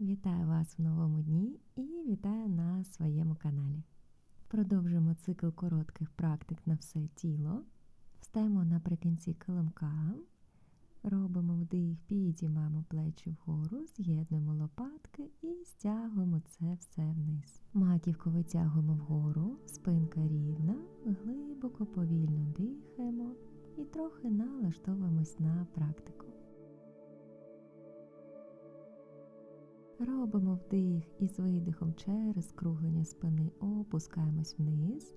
Вітаю вас в новому дні і вітаю на своєму каналі. Продовжуємо цикл коротких практик на все тіло. Встаємо наприкінці килимка, робимо вдих, підіймаємо плечі вгору, з'єднуємо лопатки і стягуємо це все вниз. Маківку витягуємо вгору, спинка рівна, глибоко повільно дихаємо і трохи налаштовуємось на практику. Робимо вдих і з видихом через скруглення спини опускаємось вниз,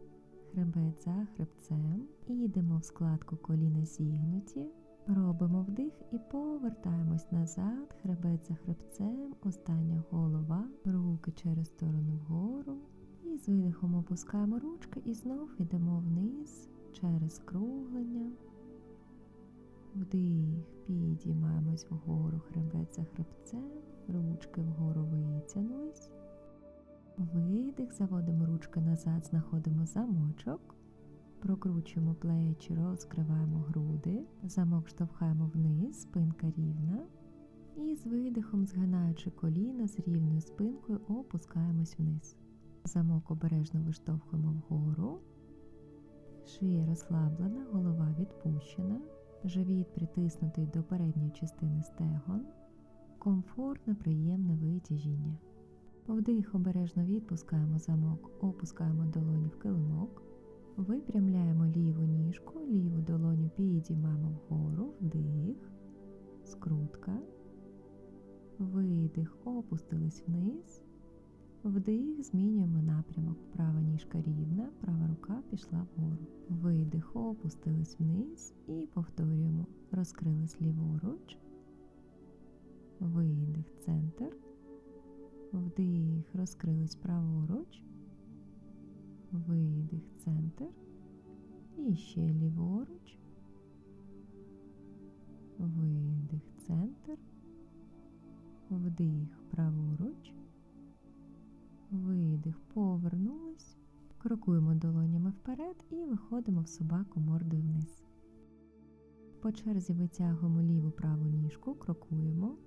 хребет за хребцем, і в складку коліна зігнуті. Робимо вдих і повертаємось назад, хребет за хребцем, остання голова, руки через сторону вгору. І з видихом опускаємо ручки і знов йдемо вниз через скруглення. Вдих, підіймаємось вгору. Хребет за хребцем, ручки вгору витягнулись. Видих, заводимо ручки назад, знаходимо замочок, прокручуємо плечі, розкриваємо груди, замок штовхаємо вниз, спинка рівна. І з видихом, згинаючи коліна з рівною спинкою, опускаємось вниз. Замок обережно виштовхуємо вгору, шия розслаблена, голова відпущена. Живіт притиснутий до передньої частини стегон, комфортне, приємне витяжіння. Вдих обережно відпускаємо замок, опускаємо долоні в килимок, випрямляємо ліву ніжку, ліву долоню підіймаємо вгору, вдих, скрутка, видих, опустились вниз, вдих, змінюємо напрямок. Права ніжка рівна, права рука пішла вгору. Видих, опустились вниз і повторюємо. Розкрились ліворуч, видих, центр, вдих, розкрились праворуч, видих, центр. І ще ліворуч, видих, центр, вдих, праворуч, видих, повернулись. Крокуємо долонями вперед і виходимо в собаку мордою вниз. По черзі витягуємо ліву праву ніжку, крокуємо,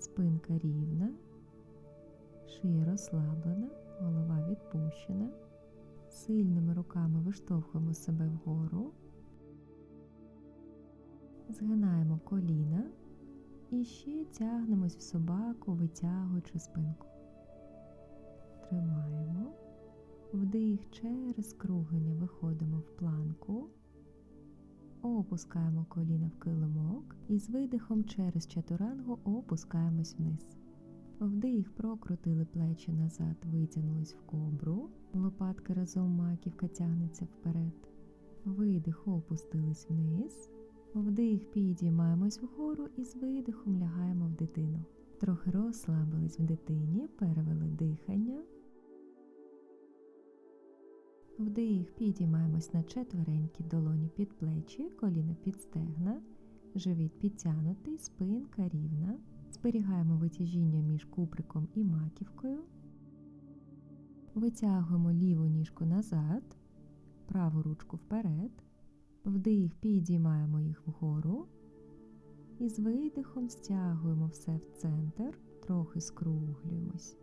спинка рівна, шия розслаблена, голова відпущена. Сильними руками виштовхуємо себе вгору, згинаємо коліна і ще тягнемось в собаку, витягуючи спинку. Тримаємо. Вдих через круглення виходимо в планку, опускаємо коліна в килимок і з видихом через чатурангу опускаємось вниз. Вдих, прокрутили плечі назад, витягнулись в кобру, лопатки разом маківка тягнеться вперед. Видих, опустились вниз. Вдих, підіймаємось вгору і з видихом лягаємо в дитину. Трохи розслабились в дитині, перевели дихання. Вдих, підіймаємось на четверенькі долоні під плечі, коліна під стегна, живіт підтягнутий, спинка рівна. Зберігаємо витяжіння між куприком і маківкою. Витягуємо ліву ніжку назад, праву ручку вперед. Вдих, підіймаємо їх вгору. І з видихом стягуємо все в центр, трохи скруглюємось.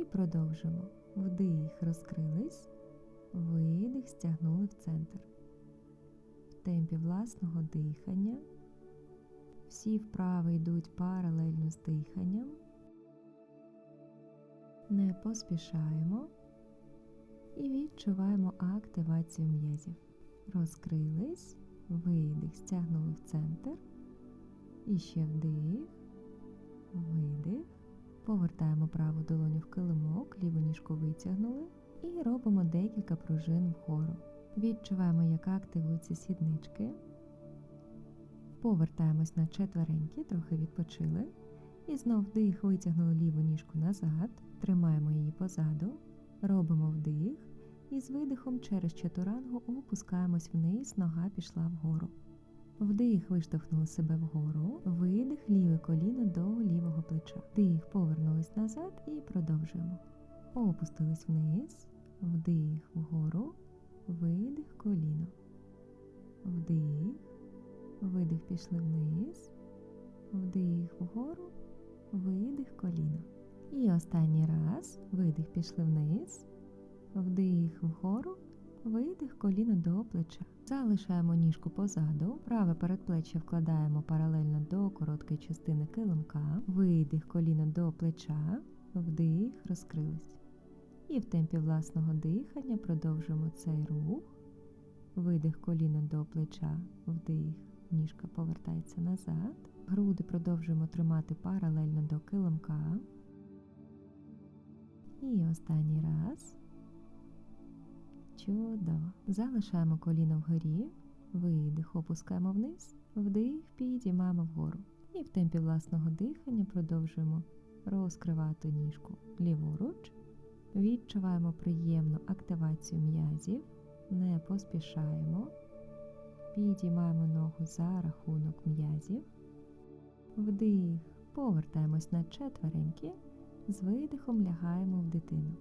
І продовжимо. Вдих, розкрились, видих, стягнули в центр. В темпі власного дихання. Всі вправи йдуть паралельно з диханням. Не поспішаємо і відчуваємо активацію м'язів. Розкрились, видих, стягнули в центр. І ще вдих, видих. Повертаємо праву долоню в килимок, ліву ніжку витягнули і робимо декілька пружин вгору. Відчуваємо, як активуються сіднички. Повертаємось на четверенькі, трохи відпочили. І знов вдих, витягнули ліву ніжку назад, тримаємо її позаду, робимо вдих і з видихом через чатурангу опускаємось вниз, нога пішла вгору. Вдих, виштовхнули себе вгору, видих, ліве коліно до лівого плеча. Вдих, повернулись назад і продовжуємо. Опустились вниз, вдих вгору, видих коліно. Вдих, видих, пішли вниз, вдих вгору, видих коліно. І останній раз видих пішли вниз, вдих вгору, видих коліно до плеча. Залишаємо ніжку позаду, праве передплеччя вкладаємо паралельно до короткої частини килимка, видих коліно до плеча, вдих, розкрились. І в темпі власного дихання продовжуємо цей рух. Видих коліно до плеча, вдих, ніжка повертається назад. Груди продовжуємо тримати паралельно до килимка. І останній раз. Чудово. Залишаємо коліно вгорі, видих, опускаємо вниз, вдих, підіймаємо вгору. І в темпі власного дихання продовжуємо розкривати ніжку ліворуч. Відчуваємо приємну активацію м'язів, не поспішаємо. Підіймаємо ногу за рахунок м'язів. Вдих, повертаємось на четвереньки, з видихом лягаємо в дитину.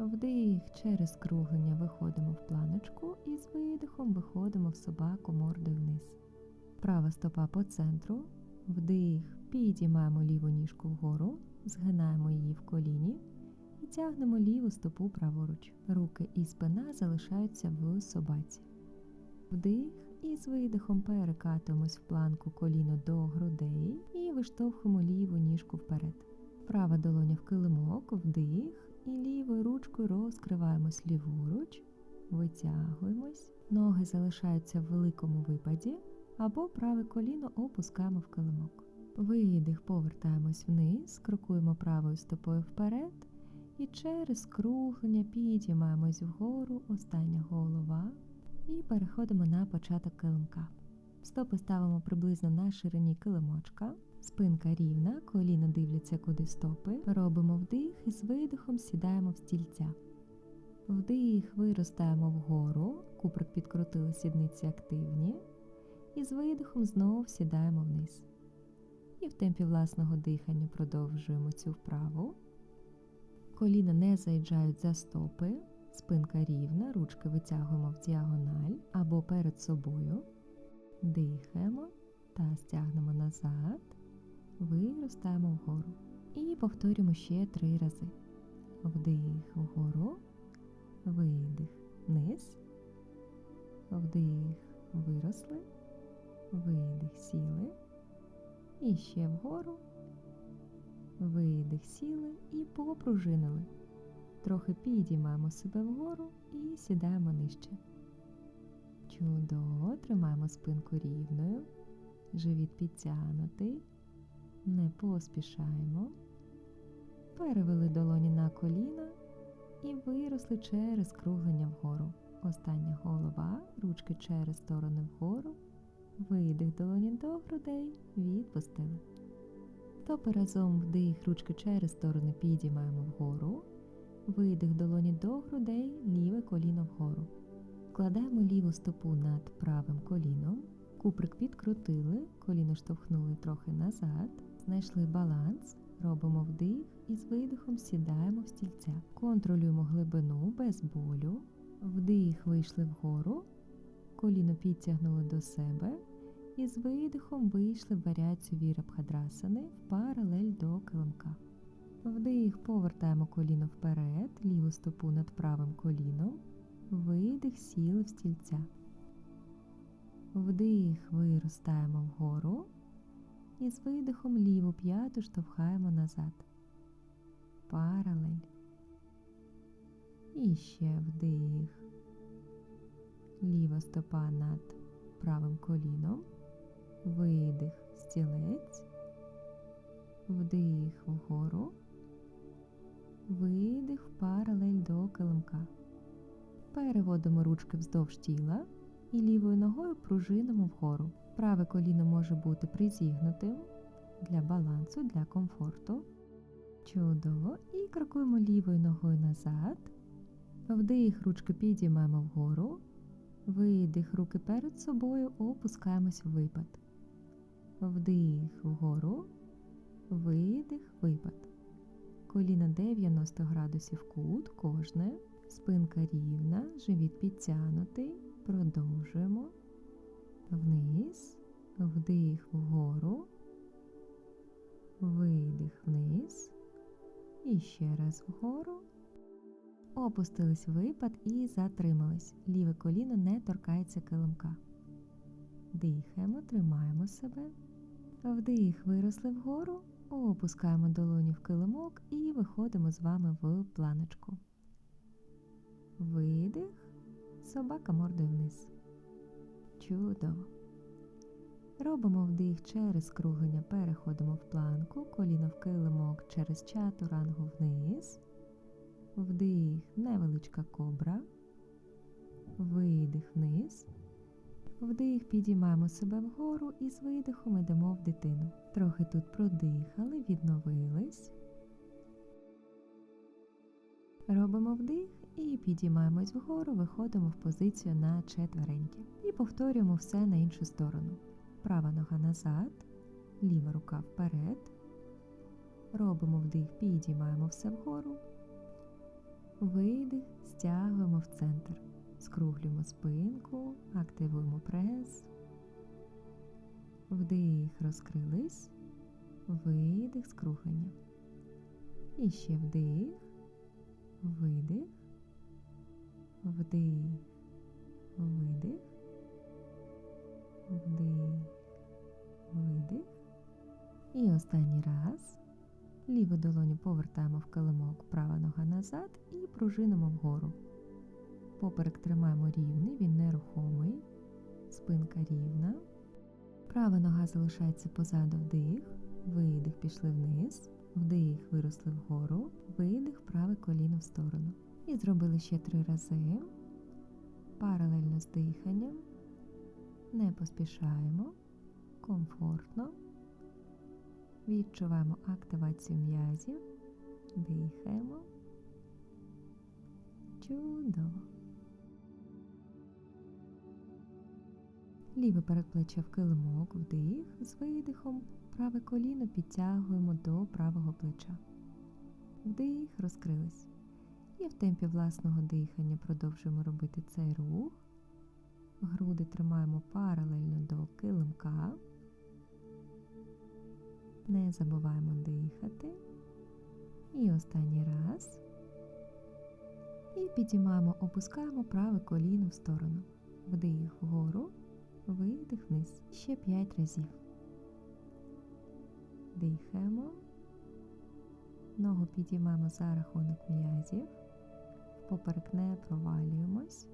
Вдих через круглення виходимо в планочку і з видихом виходимо в собаку мордою вниз. Права стопа по центру. Вдих, підіймаємо ліву ніжку вгору, згинаємо її в коліні і тягнемо ліву стопу праворуч. Руки і спина залишаються в собаці. Вдих і з видихом перекатуємось в планку коліно до грудей і виштовхуємо ліву ніжку вперед. Права долоня в килимок, вдих і лівою ручкою розкриваємось ліворуч, витягуємось, ноги залишаються в великому випаді або праве коліно опускаємо в килимок. Видих, повертаємось вниз, крокуємо правою стопою вперед і через круглення підіймаємось вгору, остання голова і переходимо на початок килимка. Стопи ставимо приблизно на ширині килимочка. Спинка рівна, коліна дивляться куди стопи. Робимо вдих і з видихом сідаємо в стільця. Вдих, виростаємо вгору, куприк підкрутили сідниці активні. І з видихом знову сідаємо вниз. І в темпі власного дихання продовжуємо цю вправу. Коліна не заїжджають за стопи, спинка рівна, ручки витягуємо в діагональ або перед собою. Дихаємо та стягнемо назад, виростаємо вгору. І повторюємо ще три рази. Вдих вгору, видих вниз, вдих, виросли, видих, сіли. І ще вгору, видих, сіли і попружинили. Трохи підіймаємо себе вгору і сідаємо нижче. Чудово, тримаємо спинку рівною, живіт підтягнутий, не поспішаємо. Перевели долоні на коліна і виросли через круглення вгору. Остання голова, ручки через сторони вгору. Видих долоні до грудей, відпустили. Стопи разом вдих, ручки через сторони підіймаємо вгору. Видих долоні до грудей, ліве коліно вгору. Вкладаємо ліву стопу над правим коліном. Куприк підкрутили, коліно штовхнули трохи назад. Знайшли баланс, робимо вдих і з видихом сідаємо в стільця. Контролюємо глибину без болю. Вдих вийшли вгору, коліно підтягнули до себе. І з видихом вийшли в варіацію вірабхадрасани в паралель до килимка. Вдих, повертаємо коліно вперед, ліву стопу над правим коліном. Видих, сіли в стільця. Вдих, виростаємо вгору. І з видихом ліву п'яту штовхаємо назад. Паралель. І ще вдих. Ліва стопа над правим коліном. Видих, стілець. Вдих вгору. Видих паралель до килимка. Переводимо ручки вздовж тіла і лівою ногою пружинимо вгору. Праве коліно може бути призігнутим для балансу, для комфорту. Чудово. І крокуємо лівою ногою назад. Вдих, ручки підіймаємо вгору. Видих, руки перед собою, опускаємось в випад. Вдих вгору, видих, випад. Коліна 90 градусів кут, кожне, спинка рівна, живіт підтягнутий. Продовжуємо. Вниз, Вдих вгору, видих вниз. І ще раз вгору. Опустились випад і затримались. Ліве коліно не торкається килимка. Дихаємо, тримаємо себе. Вдих, виросли вгору, опускаємо долоні в килимок і виходимо з вами в планочку. Видих, собака мордою вниз. Чудово. Робимо вдих через скруглення, переходимо в планку, коліно в килимок через чатурангу вниз. Вдих, невеличка кобра. Видих вниз. Вдих, підіймаємо себе вгору і з видихом йдемо в дитину. Трохи тут продихали, відновились. Робимо вдих і підіймаємось вгору, виходимо в позицію на четвереньки. І повторюємо все на іншу сторону. Права нога назад, ліва рука вперед. Робимо вдих, підіймаємо все вгору. Видих, стягуємо в центр. Скруглюємо спинку, активуємо прес. Вдих, розкрились, видих, скруглення. І ще вдих, видих, вдих, видих, вдих, видих. І останній раз. Ліву долоню повертаємо в килимок, права нога назад і пружинимо вгору. Поперек тримаємо рівний, він нерухомий, спинка рівна. Права нога залишається позаду. Вдих, видих, пішли вниз, вдих, виросли вгору, видих, праве коліно в сторону. І зробили ще три рази. Паралельно з диханням. Не поспішаємо, комфортно. Відчуваємо активацію м'язів, дихаємо. Чудово. Ліве передплече в килимок, вдих, з видихом, праве коліно підтягуємо до правого плеча. Вдих, розкрились. І в темпі власного дихання продовжуємо робити цей рух. Груди тримаємо паралельно до килимка. Не забуваємо дихати. І останній раз. І підіймаємо, опускаємо праве коліно в сторону. Вдих вгору, видих вниз. Ще 5 разів. Дихаємо. Ногу підіймаємо за рахунок м'язів. Поперек не провалюємось.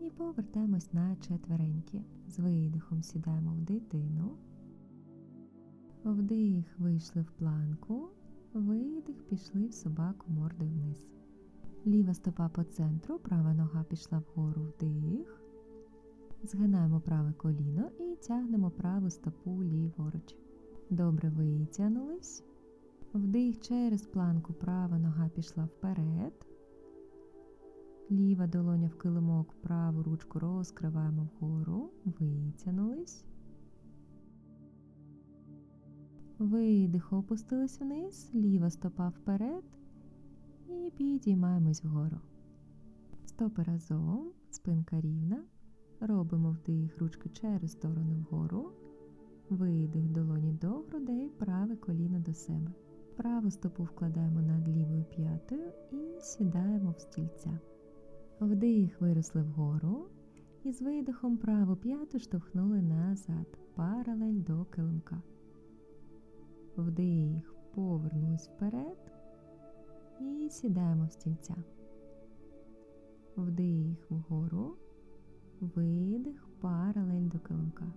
І повертаємось на четвереньки. З видихом сідаємо в дитину. Вдих, вийшли в планку. Видих, пішли в собаку мордою вниз. Ліва стопа по центру, права нога пішла вгору вдих. Згинаємо праве коліно і тягнемо праву стопу ліворуч. Добре витягнулись. Вдих через планку, права нога пішла вперед. Ліва долоня в килимок, праву ручку розкриваємо вгору, витягнулись. Видих, опустились вниз, ліва стопа вперед і підіймаємось вгору. Стопи разом, спинка рівна. Робимо вдих, ручки через сторони вгору. Видих долоні до грудей, праве коліно до себе. Праву стопу вкладаємо над лівою п'ятою і сідаємо в стільця. Вдих виросли вгору і з видихом праву п'яту штовхнули назад, паралель до килимка. Вдих, повернулись вперед і сідаємо в стільця. Вдих вгору, видих, паралель до килимка.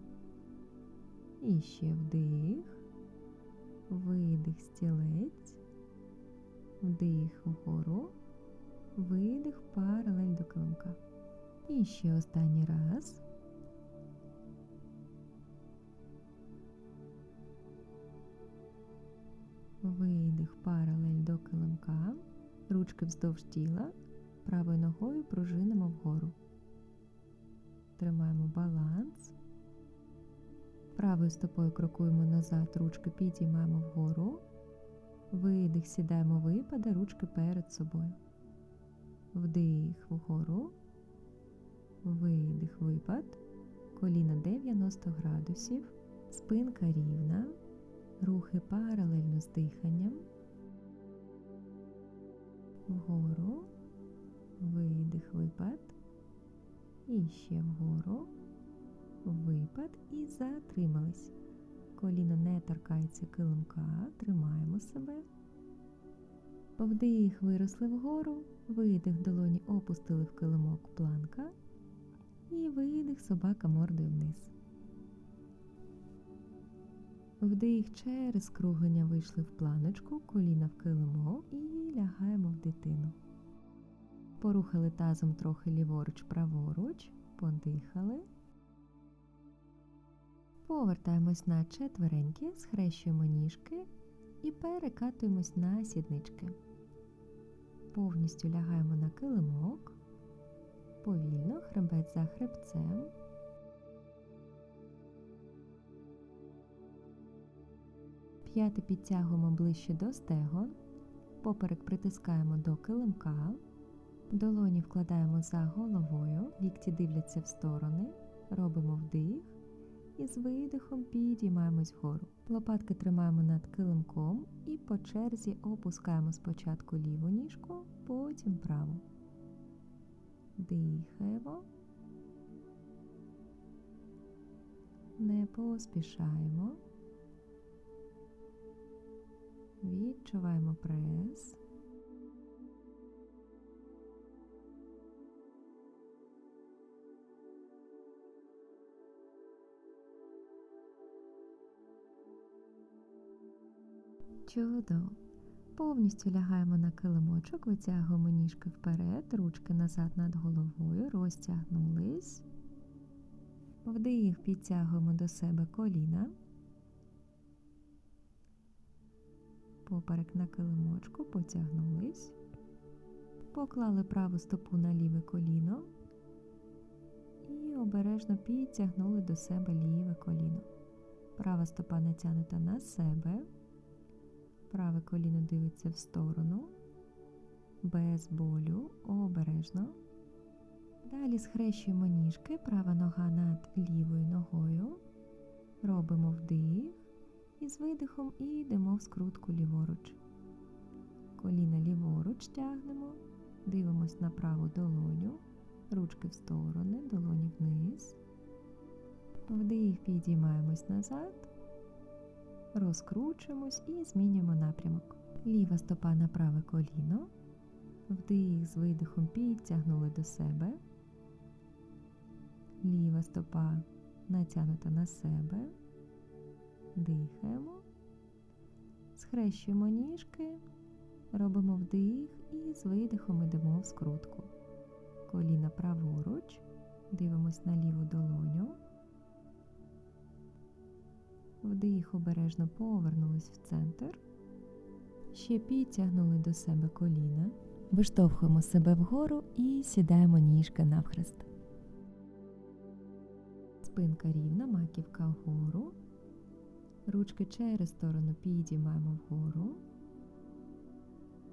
І ще вдих, видих, стілець, вдих вгору, видих, паралель до килимка. І ще останній раз. Видих паралель до килимка, ручки вздовж тіла, правою ногою пружинимо вгору. Тримаємо баланс. Правою стопою крокуємо назад, ручки підіймаємо вгору. Видих, сідаємо випаде, ручки перед собою. Вдих вгору. видих, випад, коліна 90 градусів, спинка рівна, рухи паралельно з диханням, вгору, видих, випад, і ще вгору, випад і затримались. Коліно не торкається килимка, тримаємо себе. Вдих виросли вгору, видих долоні опустили в килимок планка і видих собака мордою вниз. Вдих через скруглення вийшли в планочку, коліна в килимок і лягаємо в дитину. Порухали тазом трохи ліворуч, праворуч, подихали. Повертаємось на четвереньки, схрещуємо ніжки і перекатуємось на сіднички. Повністю лягаємо на килимок, повільно, хребет за хребцем. П'яти підтягуємо ближче до стегон, поперек притискаємо до килимка, долоні вкладаємо за головою, лікті дивляться в сторони, робимо вдих і з видихом підіймаємось вгору. Лопатки тримаємо над килимком і по черзі опускаємо спочатку ліву ніжку, потім праву. Дихаємо. Не поспішаємо. Відчуваємо прес. Чудово. Повністю лягаємо на килимочок, витягуємо ніжки вперед, ручки назад над головою, розтягнулись. Вдих, підтягуємо до себе коліна. Поперек на килимочку, потягнулись. Поклали праву стопу на ліве коліно і обережно підтягнули до себе ліве коліно. Права стопа натягнута на себе. Праве коліно дивиться в сторону, без болю, обережно. Далі схрещуємо ніжки, права нога над лівою ногою. Робимо вдих і з видихом і йдемо в скрутку ліворуч. Коліна ліворуч тягнемо, дивимось на праву долоню, ручки в сторони, долоні вниз. Вдих, підіймаємось назад розкручуємось і змінюємо напрямок. Ліва стопа на праве коліно. Вдих з видихом підтягнули до себе. Ліва стопа натягнута на себе. Дихаємо. Схрещуємо ніжки, робимо вдих і з видихом йдемо в скрутку. Коліна праворуч, дивимось на ліву долоню. Вдих обережно повернулись в центр. Ще підтягнули до себе коліна. Виштовхуємо себе вгору і сідаємо ніжки навхрест. Спинка рівна, маківка вгору. Ручки через сторону підіймаємо вгору.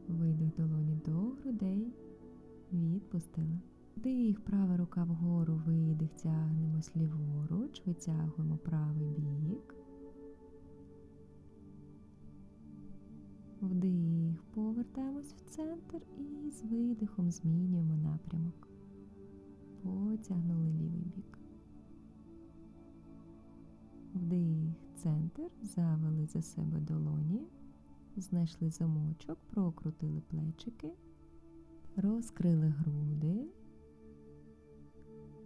Видих долоні до грудей. Відпустили. Вдих, права рука вгору, видих, тягнемось ліворуч, витягуємо правий бік. Вдих, повертаємось в центр і з видихом змінюємо напрямок. Потягнули лівий бік. Вдих, центр, завели за себе долоні, знайшли замочок, прокрутили плечики, розкрили груди.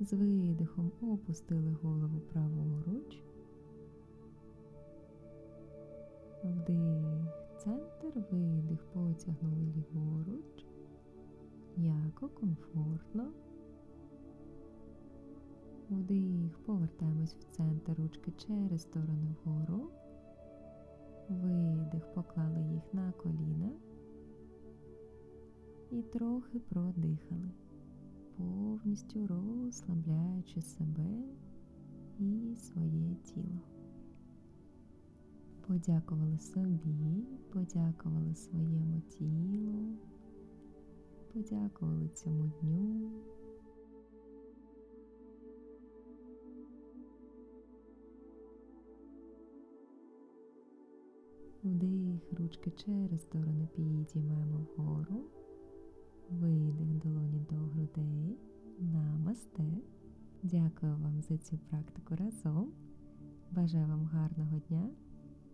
З видихом опустили голову праворуч. Вдих, центр, видих, потягнули ліворуч. М'яко, комфортно. Вдих, повертаємось в центр ручки через сторони вгору. Видих, поклали їх на коліна. І трохи продихали, повністю розслабляючи себе і своє тіло подякували собі, подякували своєму тілу, подякували цьому дню. Вдих, ручки через сторони підіймаємо вгору, видих долоні до грудей, намасте. Дякую вам за цю практику разом. Бажаю вам гарного дня!